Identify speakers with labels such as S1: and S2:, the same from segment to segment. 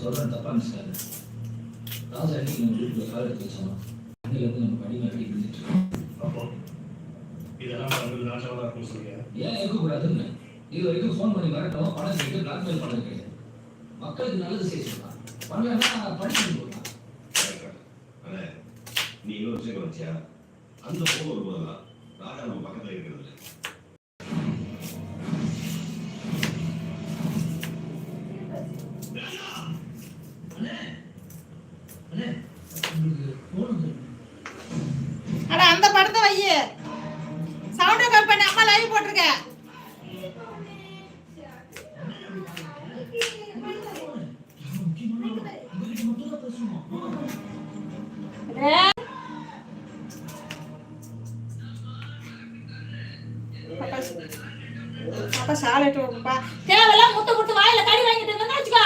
S1: சொல்றேன் தப்பா நினைச்சாரு ராஜா அன்னைக்கு நம்ம வீட்டுல கால் எடுத்து வச்சோம் நம்ம படிமை கட்டி இருந்துட்டு இருக்கோம்.
S2: அப்போ இதெல்லாம் வந்து இருக்கும்
S1: ஏன் இருக்கக்கூடாதுன்னு? இது வரைக்கும் ஃபோன் பண்ணி வரட்டும் பணம் கேட்டு பிளாக்மெயில் பண்ண கிடையாது. மக்களுக்கு நல்லது செய்ய சொல்லலாம் பண்ணலன்னா படிச்சு போடலாம்
S3: நீ விஷயம் கவனிச்சியா? அந்த போன் வரும்போதெல்லாம் ராஜா நம்ம
S4: அப்பா சாலைட்டு வரும்பா தேவையெல்லாம் முத்த முத்து வாயில கடி வாங்கிட்டு இருந்தா வச்சுக்கோ.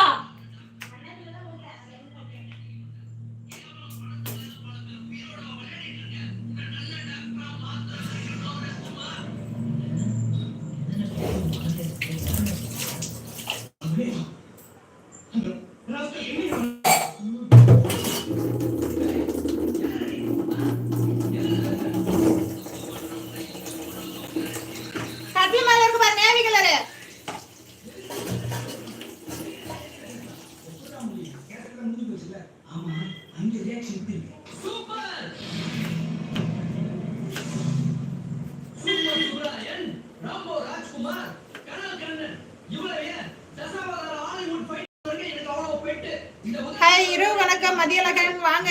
S4: மதியழகன் வாங்க.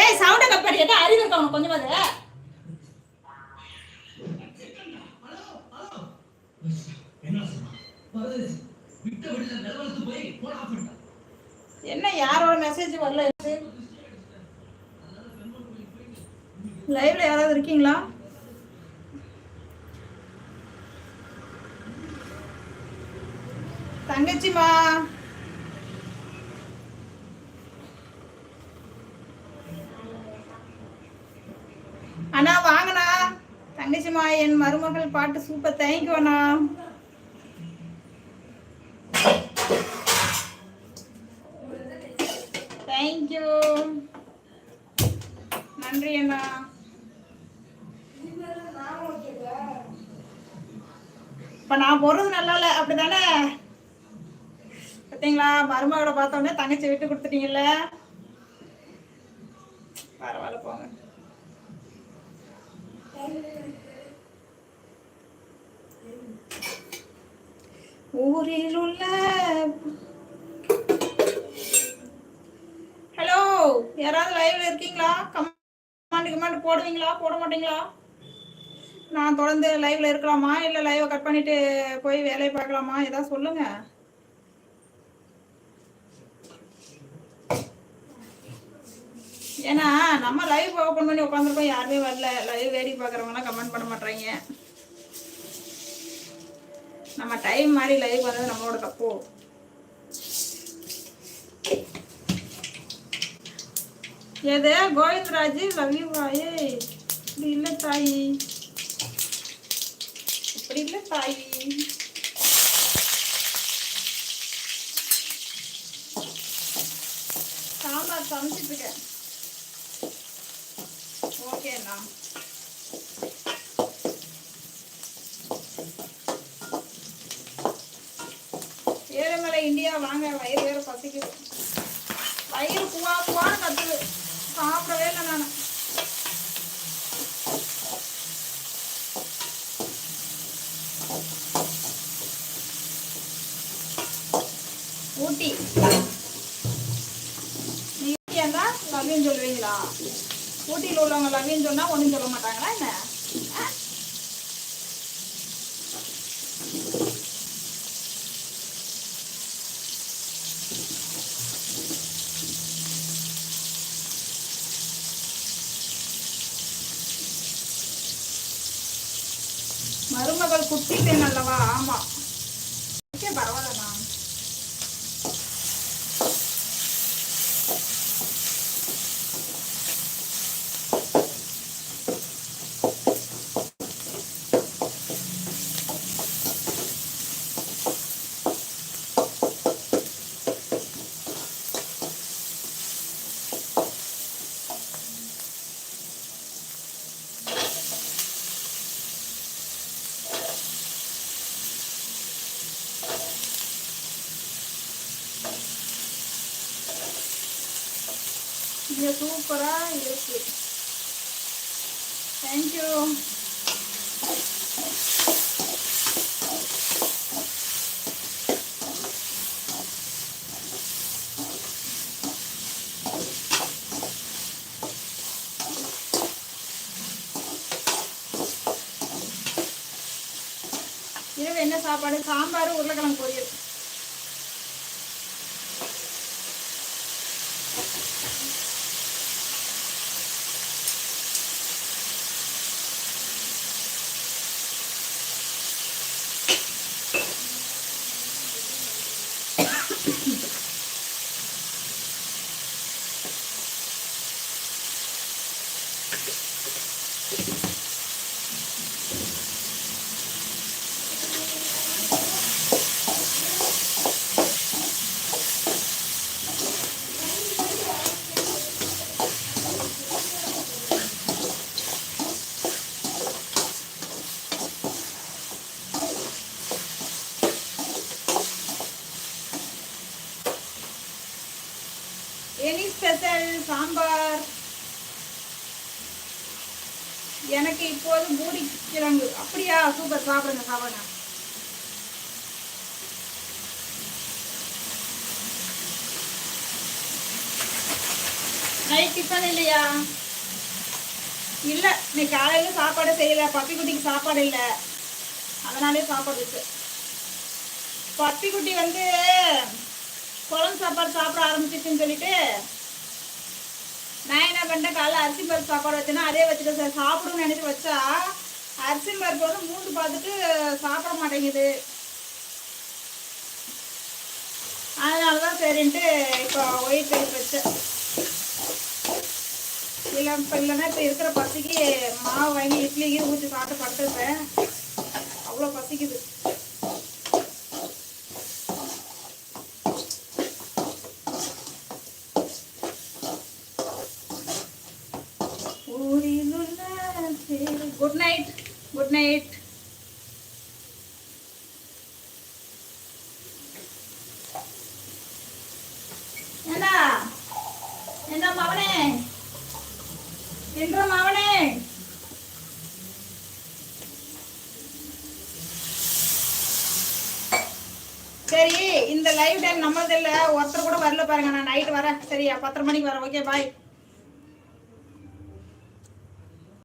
S4: ஏய் சவுண்ட கப்பாடி ஏதா அறிவு இருக்கா உனக்கு? கொஞ்சமாவது
S2: என்ன
S4: யாரோட மெசேஜ் வரல? லைவ்ல யாராவது இருக்கீங்களா? தங்கச்சிமா அண்ணா வாங்கண்ணா. தங்கச்சிமா என் மருமகள் பாட்டு சூப்பர் தேங்க்யூ அண்ணா. தேங்க்யூ நன்றி அண்ணா. இப்ப நான் போடுறது நல்லா இல்ல அப்படிதானே பார்த்தீங்களா மருமகளை பார்த்த உடனே தங்கச்சி விட்டு கொடுத்துட்டீங்கல்ல? பரவாயில்ல போங்க. ஊரில் உள்ள ஹலோ யாராவது லைவ்ல இருக்கீங்களா? கமாண்ட் கமாண்ட் போடுவீங்களா? போட மாட்டீங்களா? நான் தொடர்ந்து லைவ்ல இருக்கலாமா? இல்ல லைவை கட் பண்ணிட்டு போய் வேலையை பார்க்கலாமா? ஏதாவது சொல்லுங்க. ஏன்னா நம்ம லைவ் ஓப்பன் பண்ணி உட்காந்துருக்கோம் யாருமே வரல. லைவ் வேடி பார்க்குறவங்களாம் கமெண்ட் பண்ண மாட்டாங்க நம்ம டைம் மாதிரி லைவ் வந்தது நம்மளோட தப்பு. எது? கோவிந்தராஜ் லவ் யூ வாயே இப்படி இல்லை தாயி. இப்படி இல்லை தாயி. சாம்பார் சமைச்சிட்டு இருக்கேன். ஓகேண்ணா ஏழுமலை இந்தியா வாங்க. வயிறு வேற பசிக்குது. வயிறு புவா புவான்னு கத்துது. சாப்பிடவே இல்லை நான். ஊட்டி. நீ ஊட்டியாந்தா சொல்லுவீங்களா? ஊட்டியில் உள்ளவங்க லவ்யூன்னு சொன்னா ஒன்றும் சொல்ல மாட்டாங்களா என்ன? மருமகள் குட்டி பெண் அல்லவா? ஆமா ஓகே பரவாயில்லண்ணா இங்கே சூப்பராக இருக்கு. தேங்க்யூ இரவு என்ன சாப்பாடு? சாம்பார் உருளைக்கிழங்கு பொரியல் எனி ஸ்பெஷல் சாம்பார் எனக்கு இப்போது பூரி கிழங்கு. அப்படியா? சூப்பர். சாப்பிடுங்க சாப்பிடுங்க. நைட் டிஃபன் இல்லையா? இல்ல நீ காலையில சாப்பாடு செய்யல. பப்பி குட்டிக்கு சாப்பாடு இல்ல. அதனாலே சாப்பாடு இருக்கு. பப்பி குட்டி வந்து குழம்பு சாப்பாடு சாப்பிட ஆரம்பிச்சிச்சுன்னு சொல்லிட்டு நான் என்ன பண்ணிட்டேன்? காலைல அரிசி பருப்பு சாப்பாடு வச்சேன்னா அதே வச்சுட்டேன் சார் சாப்பிடுன்னு நினைச்சு வச்சா அரிசி பருப்பு வந்து மூன்று பார்த்துட்டு சாப்பிட மாட்டேங்குது. அதனால தான் சரின்ட்டு இப்போ ஒயிட் ரைஸ் வச்சேன். இல்லை இப்போ இல்லைன்னா இப்போ இருக்கிற பசிக்கு மாவு வாங்கி இட்லிக்கு ஊற்றி சாப்பிட்டு படுத்துருப்பேன். அவ்வளோ பசிக்குது. குட் நைட் குட் நைட் ஏண்டா? என்ன மவனே? என்ற மவனே? சரி இந்த லைவ் டைம் நம்மளது இல்லை ஒருத்தர் கூட வரல பாருங்க நான் நைட் வரேன். சரியா பத்தரை மணிக்கு வரேன். Okay bye